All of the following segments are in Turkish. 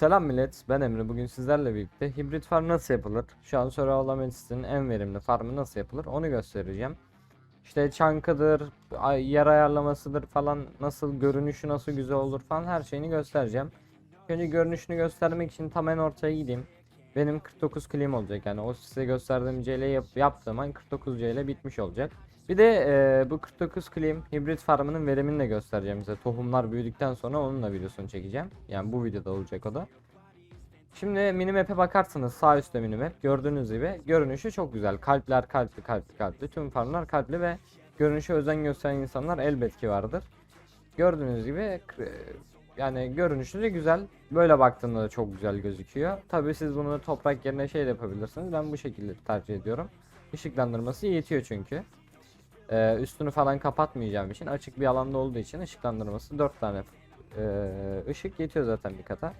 Selam millet, ben Emre. Bugün sizlerle birlikte hibrit farm nasıl yapılır? Şu an Survival Medic'inin en verimli farmı nasıl yapılır? Onu göstereceğim. İşte çankıdır, yer ayarlamasıdır falan, nasıl görünüşü nasıl güzel olur falan her şeyini göstereceğim. Önce görünüşünü göstermek için tam en ortaya gideyim. Benim 49 clean olacak yani o size gösterdiğim CL yap yaptığım an 49 CL bitmiş olacak. Bir de e, bu 49 clean hibrit farmının verimini de göstereceğim size. Tohumlar büyüdükten sonra onun da videosunu çekeceğim. Yani bu videoda olacak o da. Şimdi minimap'e bakarsanız sağ üstte minimap gördüğünüz gibi görünüşü çok güzel. Kalpler kalpli kalpli kalpli tüm farmlar kalpli ve görünüşe özen gösteren insanlar elbet ki vardır. Gördüğünüz gibi yani görünüşü de güzel. Böyle baktığında da çok güzel gözüküyor. Tabii siz bunu toprak yerine şey de yapabilirsiniz. Ben bu şekilde tercih ediyorum. Işıklandırması yetiyor çünkü. Ee, üstünü falan kapatmayacağım için açık bir alanda olduğu için ışıklandırması 4 tane e, ışık yetiyor zaten bir kata.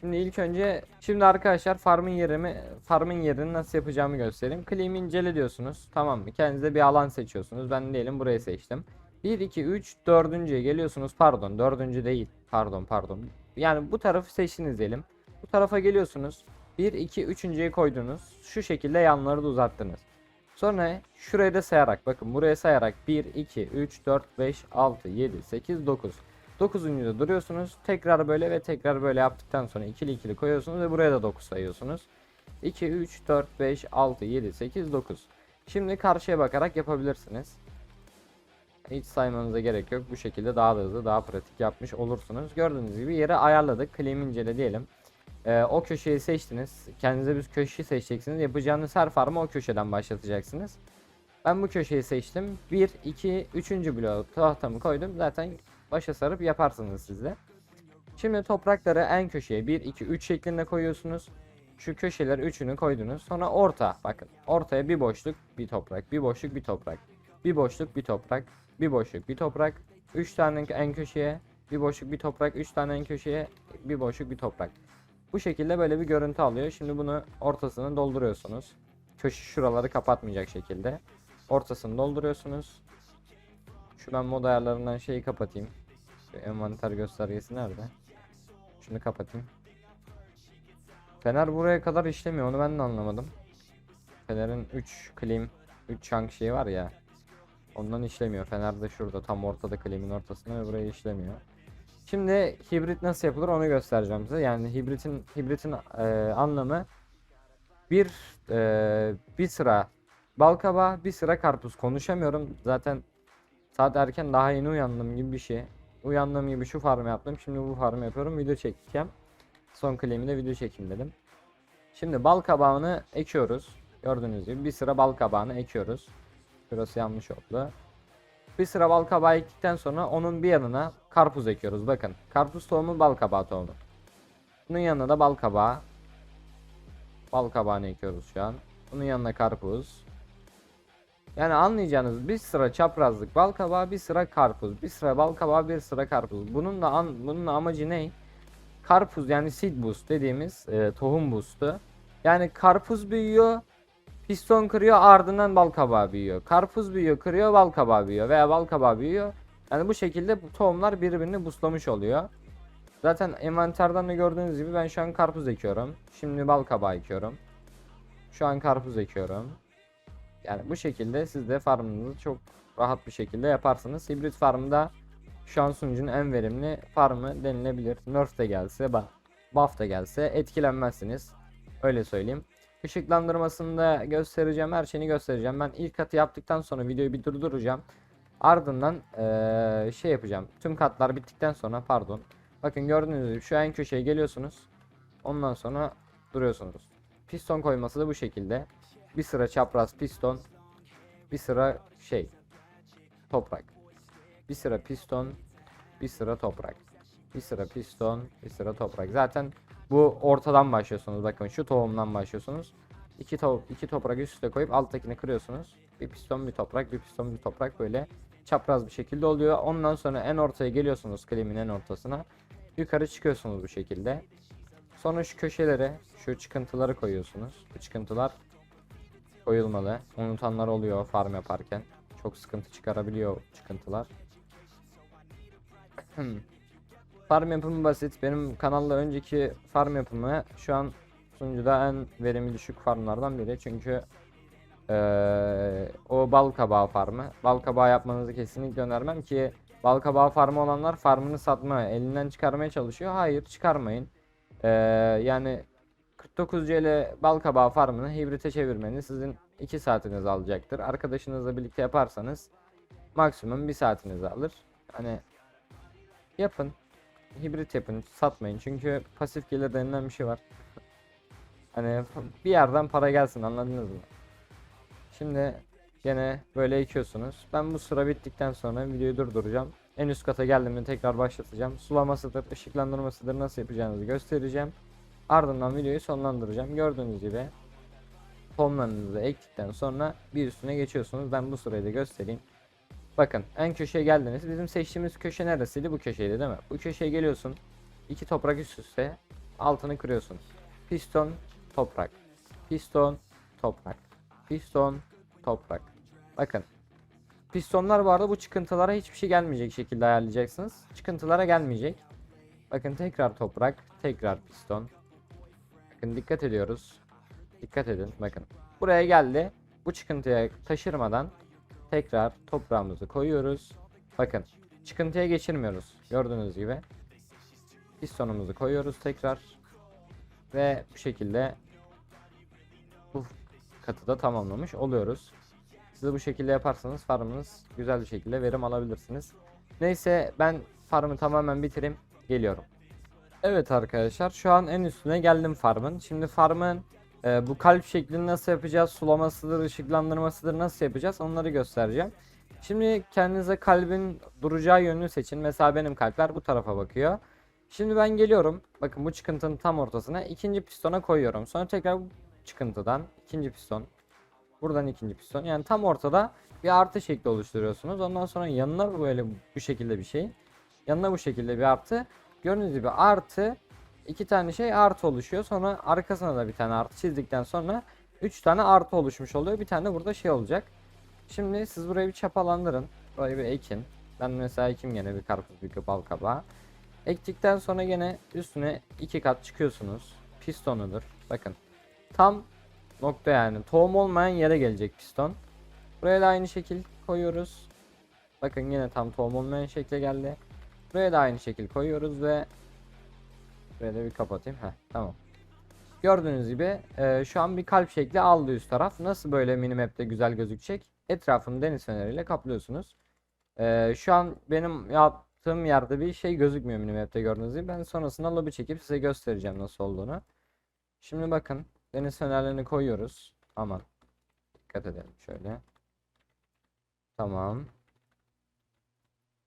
Şimdi ilk önce şimdi arkadaşlar farmın yerimi farmın yerini nasıl yapacağımı göstereyim. Claim incele diyorsunuz. Tamam mı? Kendinize bir alan seçiyorsunuz. Ben diyelim burayı seçtim. 1 2 3 dördüncüye geliyorsunuz. Pardon, dördüncü değil. Pardon, pardon. Yani bu tarafı seçtiniz diyelim. Bu tarafa geliyorsunuz. 1 2 üçüncüye koydunuz. Şu şekilde yanları da uzattınız. Sonra şuraya da sayarak bakın buraya sayarak 1 2 3 4 5 6 7 8 9 9'uncuda duruyorsunuz. Tekrar böyle ve tekrar böyle yaptıktan sonra ikili ikili koyuyorsunuz ve buraya da 9 sayıyorsunuz. 2 3 4 5 6 7 8 9. Şimdi karşıya bakarak yapabilirsiniz. Hiç saymanıza gerek yok. Bu şekilde daha da hızlı, daha pratik yapmış olursunuz. Gördüğünüz gibi yeri ayarladık. Claim incele diyelim. Ee, o köşeyi seçtiniz. Kendinize bir köşeyi seçeceksiniz. Yapacağınız her farmı o köşeden başlatacaksınız. Ben bu köşeyi seçtim. 1, 2, 3. bloğu tahtamı koydum. Zaten başa sarıp yaparsınız siz de. Şimdi toprakları en köşeye 1, 2, 3 şeklinde koyuyorsunuz. Şu köşeler üçünü koydunuz. Sonra orta. Bakın ortaya bir boşluk, bir toprak. Bir boşluk, bir toprak. Bir boşluk, bir toprak. Bir boşluk, bir toprak. 3 tane en köşeye. Bir boşluk, bir toprak. 3 tane en köşeye. Bir boşluk, bir toprak. Bu şekilde böyle bir görüntü alıyor. Şimdi bunu ortasını dolduruyorsunuz. Köşe şuraları kapatmayacak şekilde. Ortasını dolduruyorsunuz. Şuradan mod ayarlarından şeyi kapatayım. Şu envanter göstergesi nerede? Şunu kapatayım. Fener buraya kadar işlemiyor onu ben de anlamadım. Fener'in 3 claim 3 chunk şeyi var ya. Ondan işlemiyor. Fener de şurada tam ortada claim'in ortasında ve buraya işlemiyor. Şimdi hibrit nasıl yapılır onu göstereceğim size. Yani hibritin hibritin e, anlamı bir e, bir sıra balkaba bir sıra karpuz konuşamıyorum. Zaten saat erken daha yeni uyandım gibi bir şey. Uyandığım gibi şu farmı yaptım. Şimdi bu farmı yapıyorum. Video çekeceğim. Son claim'i de video çekeyim dedim. Şimdi bal kabağını ekiyoruz. Gördüğünüz gibi bir sıra bal kabağını ekiyoruz. Burası yanlış oldu. Bir sıra bal kabağı ektikten sonra onun bir yanına karpuz ekiyoruz. Bakın karpuz tohumu bal kabağı tohumu. Bunun yanına da bal kabağı. Bal kabağını ekiyoruz şu an. Bunun yanına karpuz. Yani anlayacağınız bir sıra çaprazlık bal kabağı, bir sıra karpuz, bir sıra bal kabağı, bir sıra karpuz. Bunun da an, bunun da amacı ne? Karpuz yani seed boost dediğimiz e, tohum boost'u. Yani karpuz büyüyor, piston kırıyor, ardından bal kabağı büyüyor. Karpuz büyüyor, kırıyor, bal kabağı büyüyor veya bal kabağı büyüyor. Yani bu şekilde tohumlar birbirini boostlamış oluyor. Zaten envanterden de gördüğünüz gibi ben şu an karpuz ekiyorum. Şimdi bal kabağı ekiyorum. Şu an karpuz ekiyorum. Yani bu şekilde siz de farmınızı çok rahat bir şekilde yaparsınız. Hibrit farmda şu an sunucunun en verimli farmı denilebilir. Nerf de gelse, buff da gelse etkilenmezsiniz. Öyle söyleyeyim. Işıklandırmasını da göstereceğim, her şeyini göstereceğim. Ben ilk katı yaptıktan sonra videoyu bir durduracağım. Ardından eee, şey yapacağım. Tüm katlar bittikten sonra pardon. Bakın gördüğünüz gibi şu en köşeye geliyorsunuz. Ondan sonra duruyorsunuz. Piston koyması da bu şekilde. Bir sıra çapraz piston. Bir sıra şey. Toprak. Bir sıra piston. Bir sıra toprak. Bir sıra piston. Bir sıra toprak. Zaten bu ortadan başlıyorsunuz. Bakın şu tohumdan başlıyorsunuz. İki, to iki toprak üst üste koyup alttakini kırıyorsunuz. Bir piston bir toprak. Bir piston bir toprak böyle çapraz bir şekilde oluyor. Ondan sonra en ortaya geliyorsunuz klimin en ortasına. Yukarı çıkıyorsunuz bu şekilde. Sonra şu köşelere şu çıkıntıları koyuyorsunuz. Bu çıkıntılar koyulmalı. Unutanlar oluyor farm yaparken. Çok sıkıntı çıkarabiliyor çıkıntılar. Farm yapımı basit. Benim kanalda önceki farm yapımı şu an sunucuda en verimi düşük farmlardan biri. Çünkü eee, o bal kabağı farmı. Bal kabağı yapmanızı kesinlikle önermem ki bal kabağı farmı olanlar farmını satmaya, elinden çıkarmaya çalışıyor. Hayır, çıkarmayın. Eee, yani 49 CL bal kabağı farmını hibrite çevirmeniz sizin 2 saatinizi alacaktır. Arkadaşınızla birlikte yaparsanız maksimum 1 saatinizi alır. Hani yapın. Hibrit yapın, satmayın. Çünkü pasif gelir denilen bir şey var. Hani bir yerden para gelsin anladınız mı? Şimdi gene böyle ekiyorsunuz. Ben bu sıra bittikten sonra videoyu durduracağım. En üst kata geldiğimde tekrar başlatacağım. Sulamasıdır, ışıklandırmasıdır nasıl yapacağınızı göstereceğim. Ardından videoyu sonlandıracağım. Gördüğünüz gibi tohumlarınızı ektikten sonra bir üstüne geçiyorsunuz. Ben bu sırayı da göstereyim. Bakın en köşeye geldiniz. Bizim seçtiğimiz köşe neresiydi? Bu köşeydi değil mi? Bu köşeye geliyorsun. İki toprak üst üste altını kırıyorsun. Piston, toprak. Piston, toprak. Piston, toprak. Bakın. Pistonlar bu arada bu çıkıntılara hiçbir şey gelmeyecek şekilde ayarlayacaksınız. Çıkıntılara gelmeyecek. Bakın tekrar toprak, tekrar piston. Bakın dikkat ediyoruz. Dikkat edin bakın. Buraya geldi. Bu çıkıntıya taşırmadan tekrar toprağımızı koyuyoruz. Bakın çıkıntıya geçirmiyoruz. Gördüğünüz gibi. Pistonumuzu koyuyoruz tekrar. Ve bu şekilde bu katı da tamamlamış oluyoruz. Siz bu şekilde yaparsanız farmınız güzel bir şekilde verim alabilirsiniz. Neyse ben farmı tamamen bitireyim. Geliyorum. Evet arkadaşlar şu an en üstüne geldim farmın. Şimdi farmın e, bu kalp şeklini nasıl yapacağız? Sulamasıdır, ışıklandırmasıdır nasıl yapacağız? Onları göstereceğim. Şimdi kendinize kalbin duracağı yönünü seçin. Mesela benim kalpler bu tarafa bakıyor. Şimdi ben geliyorum. Bakın bu çıkıntının tam ortasına ikinci pistona koyuyorum. Sonra tekrar bu çıkıntıdan ikinci piston. Buradan ikinci piston. Yani tam ortada bir artı şekli oluşturuyorsunuz. Ondan sonra yanına böyle bu şekilde bir şey. Yanına bu şekilde bir artı. Gördüğünüz gibi artı iki tane şey artı oluşuyor. Sonra arkasına da bir tane artı çizdikten sonra 3 tane artı oluşmuş oluyor. Bir tane burada şey olacak. Şimdi siz burayı bir çapalandırın. Burayı bir ekin. Ben mesela ekim gene bir karpuz bir bal kabağı. Ektikten sonra gene üstüne iki kat çıkıyorsunuz. Pistonudur. Bakın. Tam nokta yani. Tohum olmayan yere gelecek piston. Buraya da aynı şekil koyuyoruz. Bakın yine tam tohum olmayan şekle geldi. Buraya da aynı şekil koyuyoruz ve Da bir kapatayım. Heh, tamam. Gördüğünüz gibi e, şu an bir kalp şekli aldı üst taraf. Nasıl böyle minimap'te güzel gözükecek? Etrafını deniz feneriyle kaplıyorsunuz. E, şu an benim yaptığım yerde bir şey gözükmüyor minimap'te gördüğünüz gibi. Ben sonrasında lobi çekip size göstereceğim nasıl olduğunu. Şimdi bakın deniz fenerlerini koyuyoruz. Aman. Dikkat edelim şöyle. Tamam.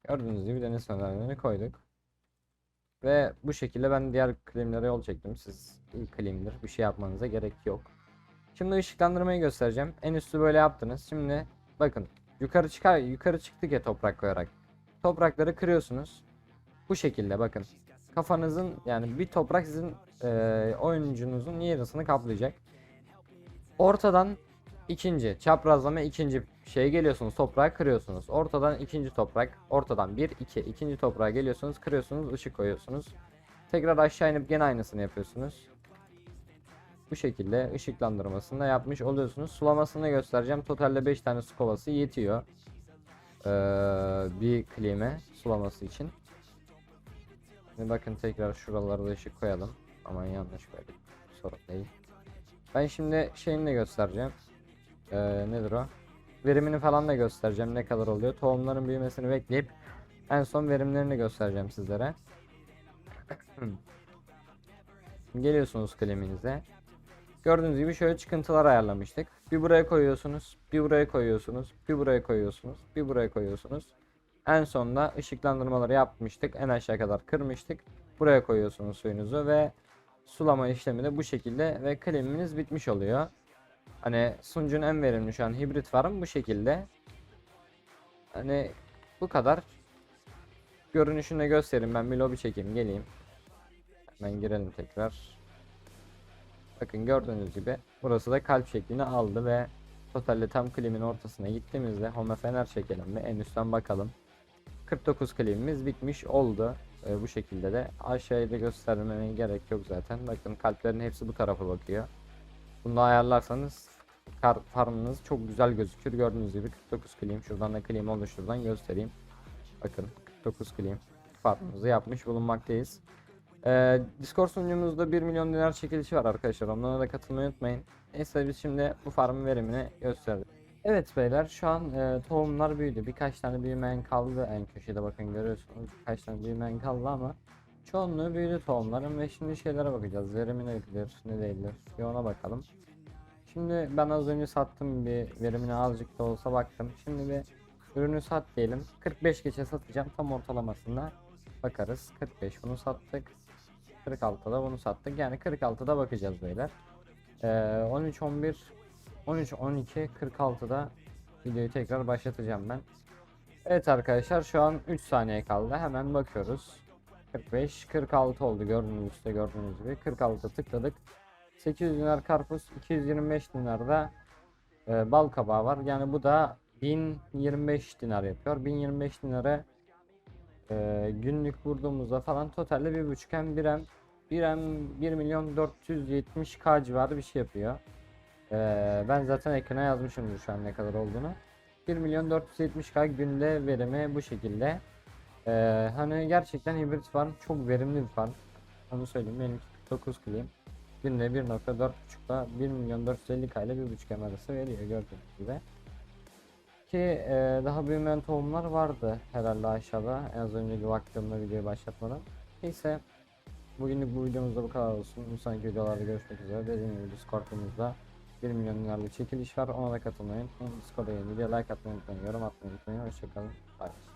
Gördüğünüz gibi deniz fenerlerini koyduk. Ve bu şekilde ben diğer klimlere yol çektim. Siz ilk klimdir. Bir şey yapmanıza gerek yok. Şimdi ışıklandırmayı göstereceğim. En üstü böyle yaptınız. Şimdi bakın yukarı çıkar yukarı çıktık ya toprak koyarak. Toprakları kırıyorsunuz. Bu şekilde bakın. Kafanızın yani bir toprak sizin eee oyuncunuzun yarısını kaplayacak. Ortadan ikinci çaprazlama ikinci şeye geliyorsunuz toprağı kırıyorsunuz. Ortadan ikinci toprak, ortadan bir iki ikinci toprağa geliyorsunuz, kırıyorsunuz, ışık koyuyorsunuz. Tekrar aşağı inip gene aynısını yapıyorsunuz. Bu şekilde ışıklandırmasını da yapmış oluyorsunuz. Sulamasını göstereceğim. Totalde 5 tane su kovası yetiyor. Ee, bir klime sulaması için. Şimdi bakın tekrar şuralara da ışık koyalım. Aman yanlış koyduk. Sorun değil. Ben şimdi şeyini de göstereceğim. Ee, nedir o? Verimini falan da göstereceğim ne kadar oluyor. Tohumların büyümesini bekleyip en son verimlerini göstereceğim sizlere. Geliyorsunuz kleminize. Gördüğünüz gibi şöyle çıkıntılar ayarlamıştık. Bir buraya koyuyorsunuz, bir buraya koyuyorsunuz, bir buraya koyuyorsunuz, bir buraya koyuyorsunuz. En sonunda ışıklandırmaları yapmıştık. En aşağı kadar kırmıştık. Buraya koyuyorsunuz suyunuzu ve sulama işlemi de bu şekilde ve kleminiz bitmiş oluyor. Hani sunucunun en verimli şu an hibrit farm bu şekilde. Hani bu kadar. Görünüşünü göstereyim ben bir lobi çekeyim geleyim. Hemen girelim tekrar. Bakın gördüğünüz gibi burası da kalp şeklini aldı ve totalde tam klimin ortasına gittiğimizde home fener çekelim ve en üstten bakalım. 49 klimimiz bitmiş oldu. E, bu şekilde de aşağıya da göstermeme gerek yok zaten. Bakın kalplerin hepsi bu tarafa bakıyor. Bunu ayarlarsanız kar farmınız çok güzel gözükür. Gördüğünüz gibi 49 clean. Şuradan da clean oluşturdan göstereyim. Bakın 49 clean farmımızı yapmış bulunmaktayız. Ee, Discord sunucumuzda 1 milyon dinar çekilişi var arkadaşlar. Onlara da katılmayı unutmayın. Neyse biz şimdi bu farmın verimini gösterdik. Evet beyler şu an e, tohumlar büyüdü. Birkaç tane büyümeyen kaldı en köşede bakın görüyorsunuz. Birkaç tane büyümeyen kaldı ama çoğunluğu büyüdü tohumların ve şimdi şeylere bakacağız. Verimi nedir, ne değildir bir ona bakalım. Şimdi ben az önce sattım bir verimine azıcık da olsa baktım. Şimdi bir ürünü sat diyelim. 45 geçe satacağım tam ortalamasında bakarız. 45 bunu sattık. 46'da bunu sattık. Yani 46'da bakacağız beyler. Ee, 13 11 13 12 46'da videoyu tekrar başlatacağım ben. Evet arkadaşlar şu an 3 saniye kaldı. Hemen bakıyoruz. 45 46 oldu gördüğünüz üstte gördüğünüz gibi. 46 tıkladık. 800 dinar karpuz, 225 dinar da e, bal kabağı var. Yani bu da 1025 dinar yapıyor. 1025 dinara e, günlük vurduğumuzda falan totalde bir buçuk hem bir hem bir hem 1 milyon 470 k civarı bir şey yapıyor. E, ben zaten ekrana yazmışımdır şu an ne kadar olduğunu. 1 milyon 470 k günde verimi bu şekilde. E, hani gerçekten hibrit farm çok verimli bir farm. Onu söyleyeyim benimki 49 clean. Günde 1.4.5'da 1 milyon 450 k ile 1.5 M arası veriyor gördüğünüz gibi. Ki e, daha büyümeyen tohumlar vardı herhalde aşağıda. En az önce bir baktığımda videoyu başlatmadan. Neyse bugünlük bu videomuzda bu kadar olsun. Bir sonraki videolarda görüşmek üzere. Dediğim gibi Discord'umuzda 1 milyon liralık çekiliş var. Ona da katılmayı unutmayın. Discord'a gelin. Videoya like atmayı unutmayın. Yorum atmayı unutmayın. Hoşçakalın. Bye.